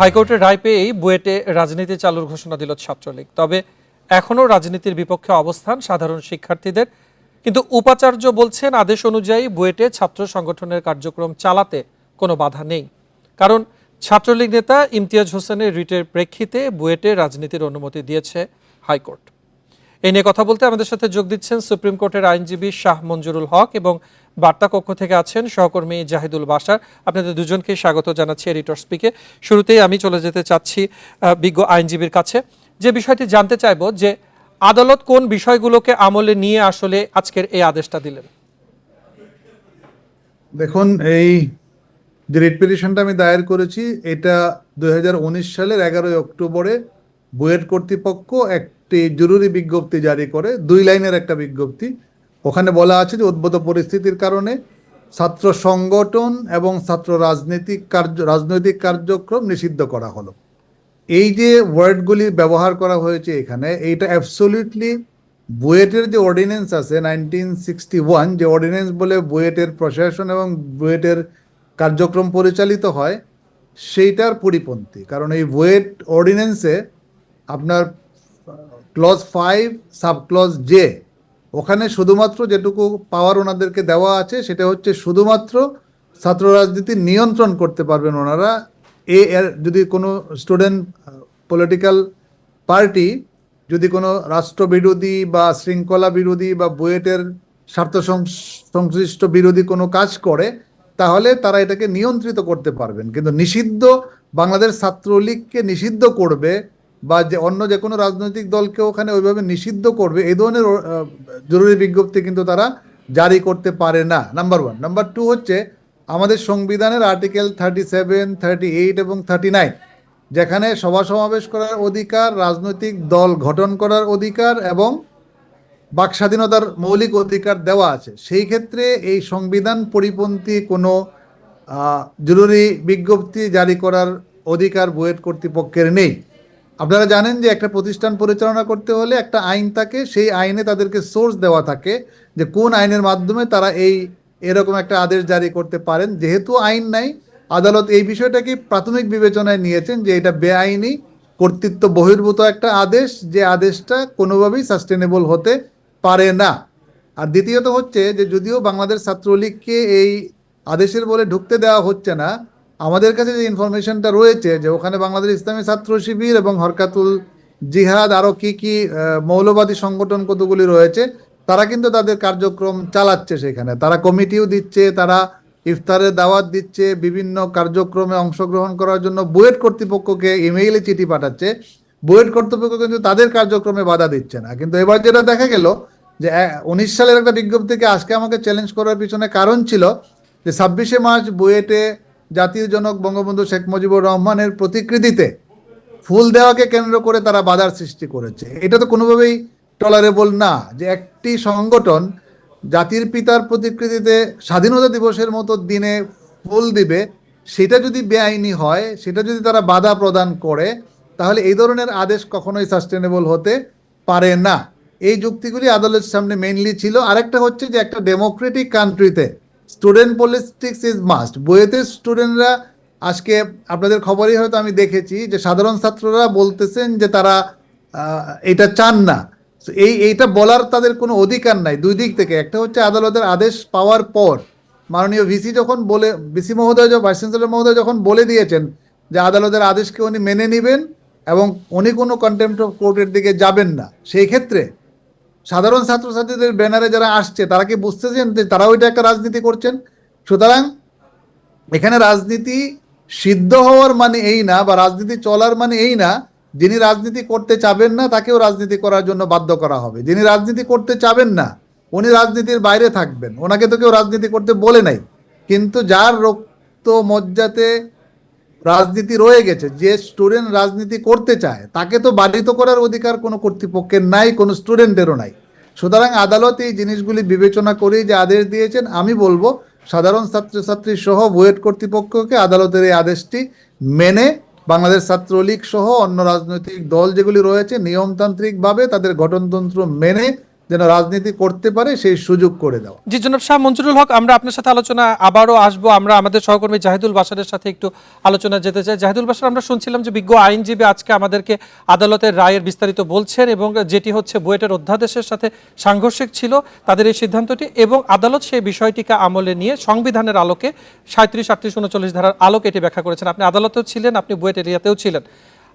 হাইকোর্টের রায় পেয়েই বুয়েটে রাজনীতি চালুর ঘোষণা দিল ছাত্রলীগ। তবে এখনও রাজনীতির বিপক্ষে অবস্থান সাধারণ শিক্ষার্থীদের। কিন্তু উপাচার্য বলছেন আদেশ অনুযায়ী বুয়েটে ছাত্র সংগঠনের কার্যক্রম চালাতে কোনো বাধা নেই। কারণ ছাত্রলীগ নেতা ইমতিয়াজ হোসেনের রিটের প্রেক্ষিতে বুয়েটে রাজনীতির অনুমতি দিয়েছে হাইকোর্ট। এই নিয়ে কথা বলতে আমাদের সাথে যোগ দিচ্ছেন সুপ্রিম কোর্টের আইনজীবী শাহ মঞ্জুরুল হক এবং বার্তা কক্ষ থেকে আছেন সহকর্মী জাহিদুল বাসার আপনাদের দুজনকে স্বাগত জানাচ্ছি এডিটর স্পিকে শুরুতেই আমি চলে যেতে চাচ্ছি বিজ্ঞ আইনজীবীর কাছে। যে বিষয়টি জানতে চাইব যে আদালত কোন বিষয়গুলোকে আমলে নিয়ে আসলে আজকের এই আদেশটা দিলেন? দেখুন, এই যে রিট পিটিশনটা আমি দায়ের করেছি। এটা দুই হাজার উনিশ সালের এগারোই অক্টোবরে বুয়েট কর্তৃপক্ষ একটি জরুরি বিজ্ঞপ্তি জারি করে, দুই লাইনের একটা বিজ্ঞপ্তি। ওখানে বলা আছে যে উদ্ভূত পরিস্থিতির কারণে ছাত্র সংগঠন এবং ছাত্র রাজনৈতিক কার্য, রাজনৈতিক কার্যক্রম নিষিদ্ধ করা হলো। এই যে ওয়ার্ডগুলি ব্যবহার করা হয়েছে এখানে, এইটা অ্যাবসলিউটলি বুয়েটের যে অর্ডিন্যান্স আছে নাইনটিন সিক্সটি ওয়ান যে অর্ডিন্যান্স বলে বুয়েটের প্রশাসন এবং বুয়েটের কার্যক্রম পরিচালিত হয়, সেইটার পরিপন্থী। কারণ এই বুয়েট অর্ডিন্যান্সে আপনার clause five sub clause J ওখানে শুধুমাত্র যেটুকু পাওয়ার ওনাদেরকে দেওয়া আছে, সেটা হচ্ছে শুধুমাত্র ছাত্র রাজনীতি নিয়ন্ত্রণ করতে পারবেন ওনারা। এ যদি কোনো স্টুডেন্ট পলিটিক্যাল পার্টি যদি কোনো রাষ্ট্রবিরোধী বা শৃঙ্খলা বিরোধী বা বুয়েটের স্বার্থ সংশ্লিষ্ট বিরোধী কোনো কাজ করে, তাহলে তারা এটাকে নিয়ন্ত্রিত করতে পারবেন। কিন্তু নিষিদ্ধ বাংলাদেশ ছাত্রলীগকে নিষিদ্ধ করবে বা যে অন্য যে কোনো রাজনৈতিক দলকে ওখানে ওইভাবে নিষিদ্ধ করবে, এই ধরনের জরুরি বিজ্ঞপ্তি কিন্তু তারা জারি করতে পারে না নাম্বার ওয়ান নাম্বার টু হচ্ছে আমাদের সংবিধানের article thirty seven thirty eight এবং থার্টি নাইন যেখানে সভা সমাবেশ করার অধিকার, রাজনৈতিক দল গঠন করার অধিকার এবং বাক স্বাধীনতার মৌলিক অধিকার দেওয়া আছে। সেই ক্ষেত্রে এই সংবিধান পরিপন্থী কোনো জরুরি বিজ্ঞপ্তি জারি করার অধিকার বুয়েট কর্তৃপক্ষের নেই। আপনারা জানেন যে একটা প্রতিষ্ঠান পরিচালনা করতে হলে একটা আইন থাকে, সেই আইনে তাদেরকে সোর্স দেওয়া থাকে যে কোন আইনের মাধ্যমে তারা এই এরকম একটা আদেশ জারি করতে পারেন। যেহেতু আইন নাই, আদালত এই বিষয়টাকে প্রাথমিক বিবেচনায় নিয়েছেন যে এটা বেআইনি, কর্তৃত্ব বহির্ভূত একটা আদেশ, যে আদেশটা কোনোভাবেই সাস্টেনেবল হতে পারে না। আর দ্বিতীয়ত হচ্ছে যে যদিও বাংলাদেশ ছাত্রলীগকে এই আদেশের বলে ঢুকতে দেওয়া হচ্ছে না আমাদের কাছে যে ইনফরমেশনটা রয়েছে যে ওখানে বাংলাদেশ ইসলামী ছাত্র শিবির এবং হরকাতুল জিহাদ আরও কি কি মৌলবাদী সংগঠন কতগুলি রয়েছে, তারা কিন্তু তাদের কার্যক্রম চালাচ্ছে সেখানে। তারা কমিটিও দিচ্ছে, তারা ইফতারের দাওয়াত দিচ্ছে, বিভিন্ন কার্যক্রমে অংশগ্রহণ করার জন্য বুয়েট কর্তৃপক্ষকে ইমেইলে চিঠি পাঠাচ্ছে। বুয়েট কর্তৃপক্ষ কিন্তু তাদের কার্যক্রমে বাধা দিচ্ছে না। কিন্তু এবার যেটা দেখা গেল যে উনিশ সালের একটা বিজ্ঞপ্তিকে আজকে আমাকে চ্যালেঞ্জ করার পিছনে কারণ ছিল যে ছাব্বিশে মার্চ বুয়েটে জাতির জনক বঙ্গবন্ধু শেখ মুজিবুর রহমানের প্রতিকৃতিতে ফুল দেওয়াকে কেন্দ্র করে তারা বাধার সৃষ্টি করেছে। এটা তো কোনোভাবেই টলারেবল না যে একটি সংগঠন জাতির পিতার প্রতিকৃতিতে স্বাধীনতা দিবসের মতো দিনে ফুল দিবে, সেটা যদি বেআইনি হয়, সেটা যদি তারা বাধা প্রদান করে, তাহলে এই ধরনের আদেশ কখনোই সাস্টেনেবল হতে পারে না। এই যুক্তিগুলি আদালতের সামনে মেইনলি ছিল। আরেকটা হচ্ছে যে একটা ডেমোক্রেটিক কান্ট্রিতে স্টুডেন্ট পলিটিক্স ইজ মাস্ট বইয়েতে স্টুডেন্টরা আজকে আপনাদের খবরই হয়তো আমি দেখেছি যে সাধারণ ছাত্ররা বলতেছেন যে তারা এটা চান না। এই, এইটা বলার তাদের কোনো অধিকার নাই দুই দিক থেকে। একটা হচ্ছে আদালতের আদেশ পাওয়ার পর মাননীয় ভিসি যখন বলে ভিসি মহোদয় ভাইস চ্যান্সেলর মহোদয় যখন বলে দিয়েছেন যে আদালতের আদেশকে উনি মেনে নেবেন এবং উনি কোনো কন্টেম্প্ট অফ কোর্টের দিকে যাবেন না, সেই ক্ষেত্রে সাধারণ ছাত্রছাত্রীদের ব্যানারে যারা আসছে, তারা কি বুঝতেছেন যে তারা ওইটা একটা রাজনীতি করছেন? সুতরাং এখানে রাজনীতি সিদ্ধ হওয়ার মানে এই না বা রাজনীতি চলার মানে এই না, যিনি রাজনীতি করতে চাবেন না, তাকেও রাজনীতি করার জন্য বাধ্য করা হবে। যিনি রাজনীতি করতে চাবেন না, উনি রাজনীতির বাইরে থাকবেন। ওনাকে তো কেউ রাজনীতি করতে বলে নাই। কিন্তু যার রক্ত মজ্জাতে রাজনীতি রয়ে গেছে, যে স্টুডেন্ট রাজনীতি করতে চায়, তাকে তো বাধিত করার অধিকার কোনো কর্তৃপক্ষের নাই, কোনো স্টুডেন্টেরও নাই। সুতরাং আদালত এই জিনিসগুলি বিবেচনা করেই যে আদেশ দিয়েছেন, আমি বলব, সাধারণ ছাত্রছাত্রী সহ বুয়েট কর্তৃপক্ষকে আদালতের এই আদেশটি মেনে বাংলাদেশ ছাত্রলীগ সহ অন্য রাজনৈতিক দল যেগুলি রয়েছে, নিয়মতান্ত্রিকভাবে তাদের গঠনতন্ত্র মেনে যেন রাজনীতি করতে পারে, সেই সুযোগ করে দেওয়া। জি, জনাব শাহ মঞ্জুরুল হক, আমরা আপনার সাথে আলোচনা আবারও আসব। আমরা আমাদের সহকর্মী জাহিদুল বাসারের সাথে একটু আলোচনা যেতে চাই। জাহিদুল বাসার আমরা শুনছিলাম যে বিজ্ঞ আইনজীবী আজকে আমাদেরকে আদালতের রায়ের বিস্তারিত বলছেন এবং যেটি হচ্ছে বুয়েটের অধ্যাদেশের সাথে সাংঘর্ষিক ছিল, তাদের এই সিদ্ধান্তটি এবং আদালত সেই বিষয়টিকে আমলে নিয়ে সংবিধানের আলোকে সাঁত্রিশ, আটত্রিশ, উনচল্লিশ ধারার আলোকে এটি ব্যাখ্যা করেছেন। আপনি আদালতেও ছিলেন, আপনি বুয়েট এরিয়াতেও ছিলেন।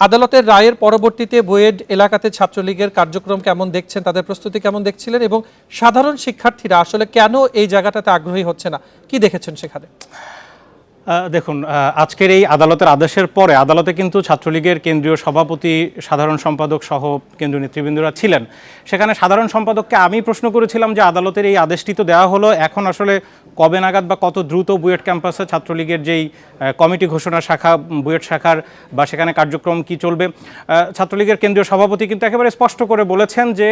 আদালতের রায়ের পরবর্তীতে বুয়েট এলাকাতে ছাত্রলীগের কার্যক্রম কেমন দেখছেন, তাদের প্রস্তুতি কেমন দেখছিলেন এবং সাধারণ শিক্ষার্থীরা আসলে কেন এই জায়গাটাতে আগ্রহী হচ্ছে না? কি দেখেছেন সেখানে? দেখুন আজকের এই আদালতের আদেশের পরে আদালতে কিন্তু ছাত্রলীগের কেন্দ্রীয় সভাপতি, সাধারণ সম্পাদক সহ কেন্দ্রীয় নেতৃবৃন্দরা ছিলেন। সেখানে সাধারণ সম্পাদককে আমি প্রশ্ন করেছিলাম যে আদালতের এই আদেশটি তো দেওয়া হলো, এখন আসলে কবে নাগাদ বা কত দ্রুত বুয়েট ক্যাম্পাসে ছাত্রলীগের যেই কমিটি ঘোষণা শাখা, বুয়েট শাখার বা সেখানে কার্যক্রম কি চলবে ছাত্রলীগের কেন্দ্রীয় সভাপতি কিন্তু একেবারে স্পষ্ট করে বলেছেন যে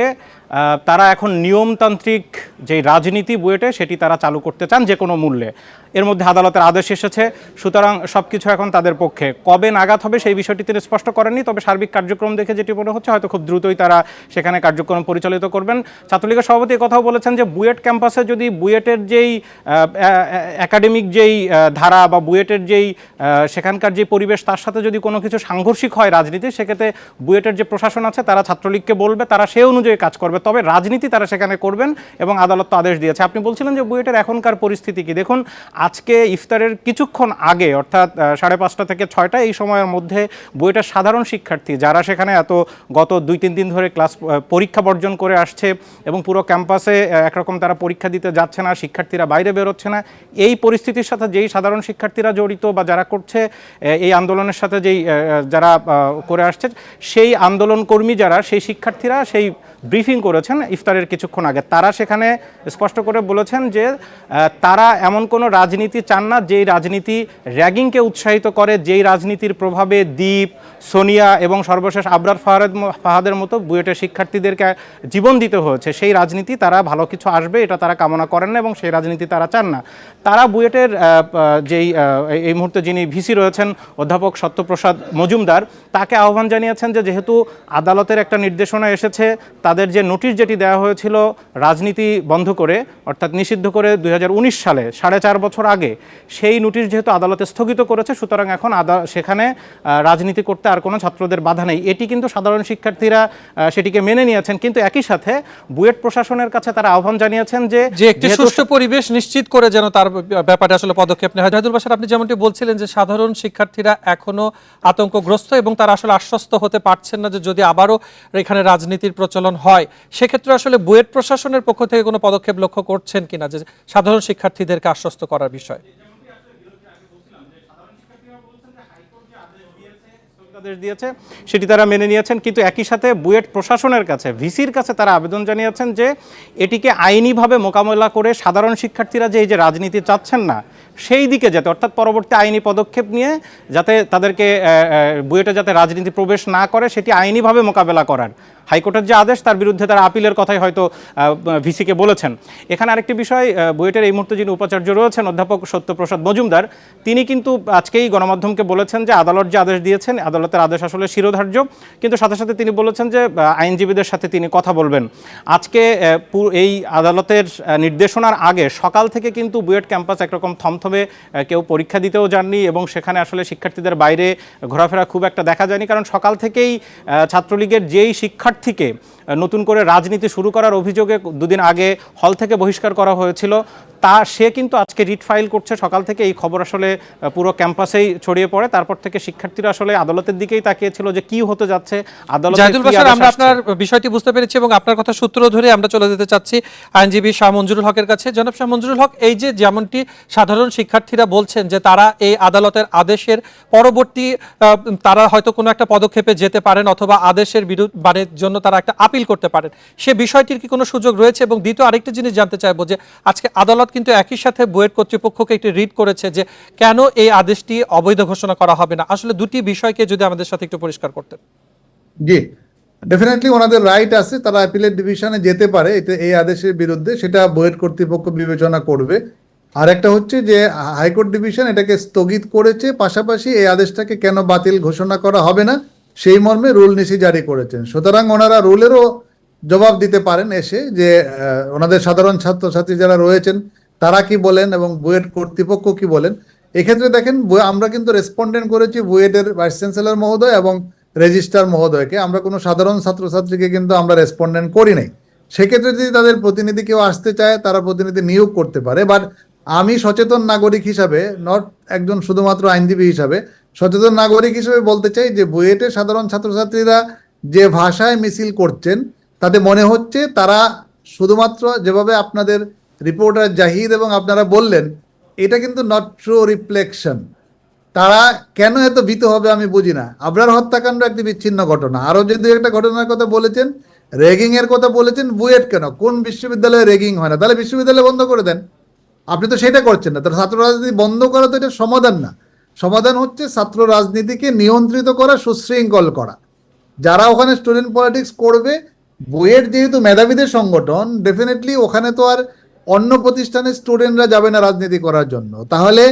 তারা এখন নিয়মতান্ত্রিক যেই রাজনীতি বুয়েটে, সেটি তারা চালু করতে চান যে কোনো মূল্যে। এর মধ্যে আদালতের আদেশ এসেছে। সুতরাং সব কিছু এখন তাদের পক্ষে। কবে নাগাদ হবে সেই বিষয়টি তিনি স্পষ্ট করেননি, তবে সার্বিক কার্যক্রম দেখে যেটি মনে হচ্ছে হয়তো খুব দ্রুতই তারা সেখানে কার্যক্রম পরিচালিত করবেন। ছাত্রলীগের সভাপতি কথাও বলেছেন যে, বুয়েট ক্যাম্পাসে যদি বুয়েটের যেই একাডেমিক যেই ধারা বা বুয়েটের যেই সেখানকার যে পরিবেশ, তার সাথে যদি কোনো কিছু সাংঘর্ষিক হয় রাজনীতি, সেক্ষেত্রে বুয়েটের যে প্রশাসন আছে, তারা ছাত্রলীগকে বলবে, তারা সে অনুযায়ী কাজ করবে। তবে রাজনীতি তারা সেখানে করবেন এবং আদালত তো আদেশ দিয়েছে। আপনি বলছিলেন যে, বুয়েটের এখনকার পরিস্থিতি কি? দেখুন আজকে ইফতারের কিছুক্ষণ আগে, অর্থাৎ সাড়ে পাঁচটা থেকে ছয়টা এই সময়ের মধ্যে বুয়েটের সাধারণ শিক্ষার্থী যারা সেখানে এত গত দুই, তিন দিন ধরে ক্লাস পরীক্ষা বর্জন করে আসছে এবং পুরো ক্যাম্পাসে একরকম তারা পরীক্ষা দিতে যাচ্ছে না, শিক্ষার্থীরা বাইরে বেরোচ্ছে না, এই পরিস্থিতির সাথে যেই সাধারণ শিক্ষার্থীরা জড়িত বা যারা করছে এই আন্দোলনের সাথে যেই যারা করে আসছে, সেই আন্দোলনকর্মী যারা, সেই শিক্ষার্থীরা, সেই ব্রিফিং করেছেন। ইফতারের কিছুক্ষণ আগে। তারা সেখানে স্পষ্ট করে বলেছেন যে তারা এমন কোনো রাজনীতি চান না, যেই রাজনীতি র্যাগিংকে উৎসাহিত করে, যেই রাজনীতির প্রভাবে দ্বীপ, সোনিয়া এবং সর্বশেষ আবরার ফাহাদ ফাহাদের মতো বুয়েটের শিক্ষার্থীদেরকে জীবন দিতে হয়েছে। সেই রাজনীতি তারা ভালো কিছু আসবে, এটা তারা কামনা করেন না এবং সেই রাজনীতি তারা চান না। তারা বুয়েটের যেই এই- মুহূর্তে যিনি ভিসি রয়েছেন, অধ্যাপক সত্যপ্রসাদ মজুমদার, তাকে আহ্বান জানিয়েছেন যে, যেহেতু আদালতের একটা নির্দেশনা এসেছে তাদের যে নোটিশ যেটি দেওয়া হয়েছিল রাজনীতি বন্ধ করে অর্থাৎ নিষিদ্ধ করে দুই হাজার উনিশ সালে সাড়ে চার বছর আগে সেই নোটিশ যেহেতু আদালতে স্থগিত করেছে সুতরাং এখন আদা সেখানে রাজনীতি করতে আর কোনো ছাত্রদের বাধা নেই। এটি কিন্তু সাধারণ শিক্ষার্থীরা সেটিকে মেনে নিয়েছেন কিন্তু একই সাথে বুয়েট প্রশাসনের কাছে তারা আহ্বান জানিয়েছেন যে যে একটি সুষ্ঠু পরিবেশ নিশ্চিত করে যেন তার ব্যাপারে আসলে পদক্ষেপ নেওয়া হয়। জাহিদুল বাসার আপনি যেমনটি বলছিলেন যে সাধারণ শিক্ষার্থীরা এখনও আতঙ্কগ্রস্ত এবং তারা আসলে আশ্বস্ত হতে পারছেন না যে যদি আবারও এখানে রাজনীতির প্রচলন হয়, সেক্ষেত্রে আসলে বুয়েট প্রশাসনের পক্ষ থেকে কোনো পদক্ষেপ লক্ষ্য করছেন কিনা যে সাধারণ শিক্ষার্থীদেরকে আশ্বস্ত করার বিষয়? আদেশ দিয়েছে, সেটি তারা মেনে নিয়েছেন। কিন্তু একই সাথে বুয়েট প্রশাসনের কাছে, ভিসির কাছে তারা আবেদন জানিয়েছেন যে এটিকে আইনিভাবে মোকাবেলা করে সাধারণ শিক্ষার্থীরা যে এই যে রাজনীতি চাচ্ছেন না, সেই দিকে যাতে, অর্থাৎ পরবর্তী আইনি পদক্ষেপ নিয়ে যাতে তাদেরকে বুয়েটে যাতে রাজনীতি প্রবেশ না করে, সেটি আইনিভাবে মোকাবেলা করার। হাইকোর্টের যে আদেশ, তার বিরুদ্ধে তারা আপিলের কথাই হয়তো ভিসিকে বলেছেন। এখানে আরেকটি বিষয় বুয়েটের এই মুহূর্তে যিনি উপাচার্য রয়েছেন, অধ্যাপক সত্যপ্রসাদ মজুমদার, তিনি কিন্তু আজকেই গণমাধ্যমকে বলেছেন যে আদালত যে আদেশ দিয়েছেন আদালতের আদেশ আসলে শিরোধার্য। কিন্তু সাথে সাথে তিনি বলেছেন যে আইনজীবীদের সাথে তিনি কথা বলবেন। আজকে এই আদালতের নির্দেশনার আগে সকাল থেকে কিন্তু বুয়েট ক্যাম্পাস একরকম থমথমে কেউ পরীক্ষা দিতেও যাননি এবং সেখানে আসলে শিক্ষার্থীদের বাইরে ঘোরাফেরা খুব একটা দেখা যায়নি। কারণ সকাল থেকেই ছাত্রলীগের যেই শিক্ষার্থীকে নতুন করে রাজনীতি শুরু করার অভিযোগে দুদিন আগে হল থেকে বহিষ্কার করা হয়েছিল। তা সে কিন্তু আজকে রিট ফাইল করছে। সকাল থেকে এই খবর আসলে পুরো ক্যাম্পাসেই ছড়িয়ে পড়ে। তারপর থেকে শিক্ষার্থীরা আসলে আদালতের দিকেই তাকিয়েছিল যে কি হতে যাচ্ছে। আদালত জাহিদুল বাসার আমরা আপনার বিষয়টি বুঝতে পেরেছি এবং আপনার কথা সূত্র ধরে আমরা চলে যেতে চাচ্ছি আইনজীবী শাহ মঞ্জুরুল হকের কাছে। জনাব শাহ মঞ্জুরুল হক এই যে যেমনটি সাধারণ শিক্ষার্থীরা বলছেন যে তারা এই আদালতের আদেশের পরবর্তী তারা হয়তো কোনো একটা পদক্ষেপে যেতে পারেন অথবা আদেশের বিরুদ্ধে জন্য তারা একটা আপিল করতে পারেন। সে বিষয়টির কি কোনো সুযোগ রয়েছে? এবং দ্বিতীয় আরেকটি জিনিস জানতে চাইব যে, আজকে আদালত কিন্তু একই সাথে বুয়েট কর্তৃপক্ষকে একটি রিড করেছে যে, কেন এই আদেশটি অবৈধ ঘোষণা করা হবে না? আসলে দুটি বিষয়কে যদি আমাদের সাথে একটু পরিষ্কার করতেন। জি ডেফিনেটলি ওনাদের রাইট আছে। তারা অ্যাপিলেট ডিভিশনে যেতে পারে এতে এই আদেশের বিরুদ্ধে। সেটা বুয়েট কর্তৃপক্ষ বিবেচনা করবে। আর একটা হচ্ছে যে, হাইকোর্ট ডিভিশন এটাকে স্থগিত করেছে। পাশাপাশি এই আদেশটাকে কেন বাতিল ঘোষণা করা হবে না? সেই মর্মে রুল নিশি জারি করেছেন। সুতরাং ওনারা রুলেরও জবাব দিতে পারেন এসে যে ওনাদের সাধারণ ছাত্রছাত্রী যারা রয়েছেন, তারা কি বলেন এবং বুয়েট কর্তৃপক্ষ কি বলেন? এক্ষেত্রে দেখেন আমরা কিন্তু রেসপন্ডেন্ট করেছি বুয়েটের ভাইস চ্যান্সেলর মহোদয় এবং রেজিস্ট্রার মহোদয়কে। আমরা কোনো সাধারণ ছাত্রছাত্রীকে কিন্তু আমরা রেসপন্ডেন্ট করি নাই। সেক্ষেত্রে যদি তাদের প্রতিনিধি কেউ আসতে চায়, তারা প্রতিনিধি নিয়োগ করতে পারে। বাট আমি সচেতন নাগরিক হিসাবে নট একজন শুধুমাত্র আইনজীবী হিসাবে সচেতন নাগরিক হিসেবে বলতে চাই যে বুয়েটে সাধারণ ছাত্রছাত্রীরা যে ভাষায় মিছিল করছেন, তাতে মনে হচ্ছে তারা শুধুমাত্র যেভাবে আপনাদের রিপোর্টার জাহিদ এবং আপনারা বললেন, এটা কিন্তু নট ট্রু রিফ্লেকশন তারা কেন এত ভীত হবে আমি বুঝি না। আবরার হত্যাকাণ্ড একটি বিচ্ছিন্ন ঘটনা। আরও যদি একটা ঘটনার কথা বলেছেন র্যাগিং এর কথা বলেছেন বুয়েট কেন? কোন বিশ্ববিদ্যালয়ে রেগিং হয় না? তাহলে বিশ্ববিদ্যালয় বন্ধ করে দেন। আপনি তো সেটা করছেন না। তাহলে ছাত্র রাজনীতি বন্ধ করা তো এটা সমাধান না। সমাধান হচ্ছে ছাত্র রাজনীতিকে নিয়ন্ত্রিত করা, সুশৃঙ্খল করা। যারা ওখানে স্টুডেন্ট পলিটিক্স করবে, বইয়ের যেহেতু মেধাবীদের সংগঠন ডেফিনেটলি ওখানে তো আর অন্য প্রতিষ্ঠানের স্টুডেন্টরা যাবে না রাজনীতি করার জন্য। তাহলে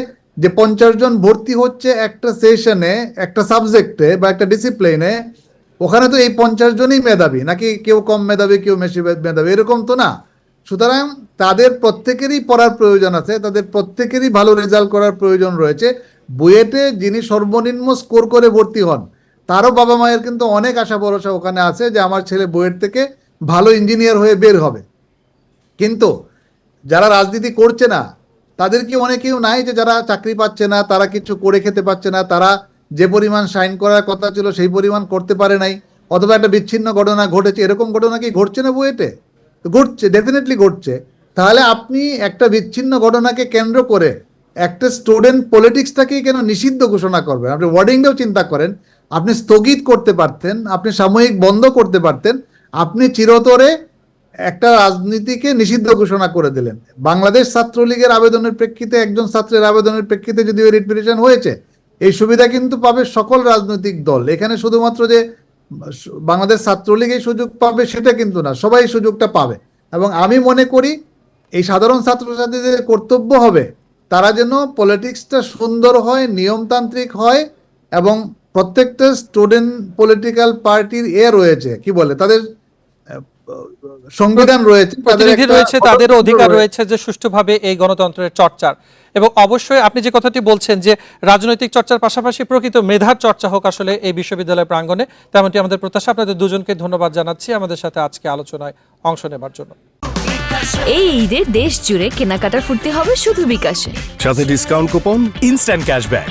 যে পঞ্চাশ জন ভর্তি হচ্ছে একটা সেশনে একটা সাবজেক্টে বা একটা ডিসিপ্লিনে ওখানে তো এই পঞ্চাশ জনই মেধাবী। নাকি কেউ কম মেধাবী, কেউ বেশি মেধাবী, এরকম তো না। সুতরাং তাদের প্রত্যেকেরই পড়ার প্রয়োজন আছে, তাদের প্রত্যেকেরই ভালো রেজাল্ট করার প্রয়োজন রয়েছে। বুয়েটে যিনি সর্বনিম্ন স্কোর করে ভর্তি হন, তারও বাবা মায়ের কিন্তু অনেক আশা ভরসা ওখানে আছে যে আমার ছেলে বুয়েট থেকে ভালো ইঞ্জিনিয়ার হয়ে বের হবে। কিন্তু যারা রাজনীতি করছে না, তাদের কি অনেকেও নাই যে যারা চাকরি পাচ্ছে না, তারা কিছু করে খেতে পারছে না, তারা যে পরিমাণ সাইন করার কথা ছিল সেই পরিমাণ করতে পারে নাই, অথবা একটা বিচ্ছিন্ন ঘটনা ঘটেছে, এরকম ঘটনা কি ঘটছে না বুয়েটে? ঘটছে ডেফিনেটলি ঘটছে। তাহলে আপনি একটা বিচ্ছিন্ন ঘটনাকে কেন্দ্র করে একটা স্টুডেন্ট পলিটিক্সটাকেই কেন নিষিদ্ধ ঘোষণা করবেন? আপনি ওয়ার্ডিংটাও চিন্তা করেন। আপনি স্থগিত করতে পারতেন, আপনি সাময়িক বন্ধ করতে পারতেন, আপনি চিরতরে একটা রাজনীতিকে নিষিদ্ধ ঘোষণা করে দিলেন। বাংলাদেশ ছাত্রলীগের আবেদনের প্রেক্ষিতে, একজন ছাত্রের আবেদনের প্রেক্ষিতে যদি ওই রিট হয়েছে, এই সুবিধা কিন্তু পাবে সকল রাজনৈতিক দল। এখানে শুধুমাত্র যে বাংলাদেশ ছাত্রলীগ এই সুযোগ পাবে সেটা কিন্তু না সবাই সুযোগটা পাবে এবং আমি মনে করি এই সাধারণ ছাত্রছাত্রীদের কর্তব্য হবে তারা যেন পলিটিক্সটা সুন্দর হয় নিয়মতান্ত্রিক হয় এবং প্রত্যেকটা স্টুডেন্ট পলিটিক্যাল পার্টির এ রয়েছে কি বলে তাদের সংবিধান রয়েছে তাদের রয়েছে তাদেরও অধিকার রয়েছে। রয়েছে যে সুষ্ঠুভাবে এই গণতন্ত্রের চর্চার এবং অবশ্যই আপনি যে কথাটি বলছেন যে রাজনৈতিক চর্চার পাশাপাশি প্রকৃত মেধার চর্চা হোক আসলে এই বিশ্ববিদ্যালয় প্রাঙ্গনে তেমনটি আমাদের প্রত্যাশা। আপনাদের দুজনকে ধন্যবাদ জানাচ্ছি আমাদের সাথে আজকে আলোচনায় অংশ নেবার জন্য। এই ঈদে দেশ জুড়ে কেনাকাটার ফুটতে হবে শুধু বিকাশে। সাথে ডিসকাউন্ট কুপন ইনস্ট্যান্ট ক্যাশব্যাক